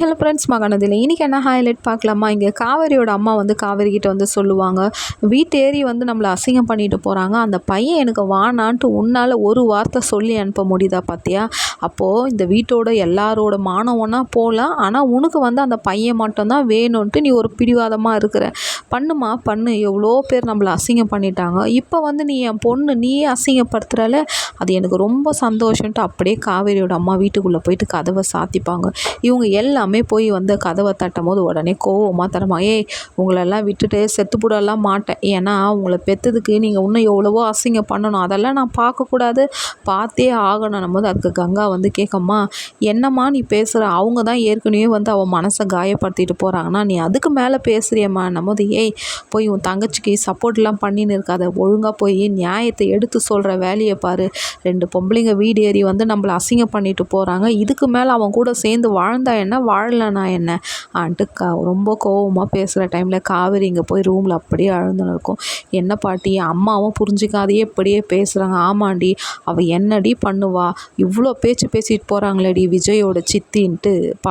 Hello friends மகானதில் இன்றைக்கி என்ன highlight பார்க்கலாமா? இங்கே காவேரியோட அம்மா வந்து காவேரிக்கிட்ட வந்து சொல்லுவாங்க. வீட்டேறி வந்து நம்மளை அசிங்கம் பண்ணிட்டு போகிறாங்க அந்த பையன் எனக்கு வானான்ட்டு உன்னால் ஒரு வார்த்தை சொல்லி அனுப்ப முடியுதா பார்த்தியா அப்போது இந்த வீட்டோட எல்லாரோட மானவனாக போகலாம் ஆனால் உனக்கு வந்து அந்த பையன் மட்டும்தான் வேணும்ன்ட்டு நீ ஒரு பிடிவாதமாக இருக்கிற. பண்ணுமா பண்ணு. எவ்வளோ பேர் நம்மளை அசிங்கம் பண்ணிட்டாங்க. இப்போ வந்து நீ என் பொண்ணு நீயே அசிங்கப்படுத்துகிறல அது எனக்கு ரொம்ப சந்தோஷன்ட்டு அப்படியே காவேரியோட அம்மா வீட்டுக்குள்ளே போயிட்டு கதவை சாத்திப்பாங்க. இவங்க எல்லாமே போய் வந்து கதவை தட்டும் போது உடனே கோவமாக தரமா ஏய் உங்களெல்லாம் விட்டுட்டு செத்துப்புடலாம் மாட்டேன். ஏன்னா உங்களை பெற்றதுக்கு நீங்கள் இன்னும் எவ்வளவோ அசிங்கம் பண்ணணும். அதெல்லாம் நான் பார்க்கக்கூடாது. பார்த்தே ஆகணும். போது அதுக்கு கங்கா வந்து கேட்கம்மா என்னம்மா நீ பேசுகிற அவங்க தான் ஏற்கனவே வந்து அவன் மனசை காயப்படுத்திட்டு போகிறாங்கன்னா நீ அதுக்கு மேலே பேசுகிறியம்மா போது ஏய் போய் உன் தங்கச்சிக்கு சப்போர்ட்லாம் பண்ணின்னு இருக்காத. ஒழுங்காக போய் நியாயத்தை எடுத்து சொல்கிற வேலையை பாரு. ரெண்டு பொம்பளைங்க வீடு ஏறி வந்து நம்மளை அசிங்கம் பண்ணிட்டு போகிறாங்க இதுக்கு மேலே அவன் கூட சேர்ந்து வாழ்ந்தா என்ன வாழலைனா என்ன? ஆன்ட்டு கா ரொம்ப கோவமாக பேசுகிற டைமில் காவேரி இங்கே போய் ரூமில் அப்படியே அழுந்துன்னு இருக்கும். என்ன பாட்டி அம்மாவும் புரிஞ்சிக்காதையே இப்படியே பேசுகிறாங்க ஆமாண்டி அவள் என்னடி பண்ணுவா? இவ்வளோ பேச்சு பேசிட்டு போகிறாங்களேடி விஜயோட சித்தின்ட்டு பா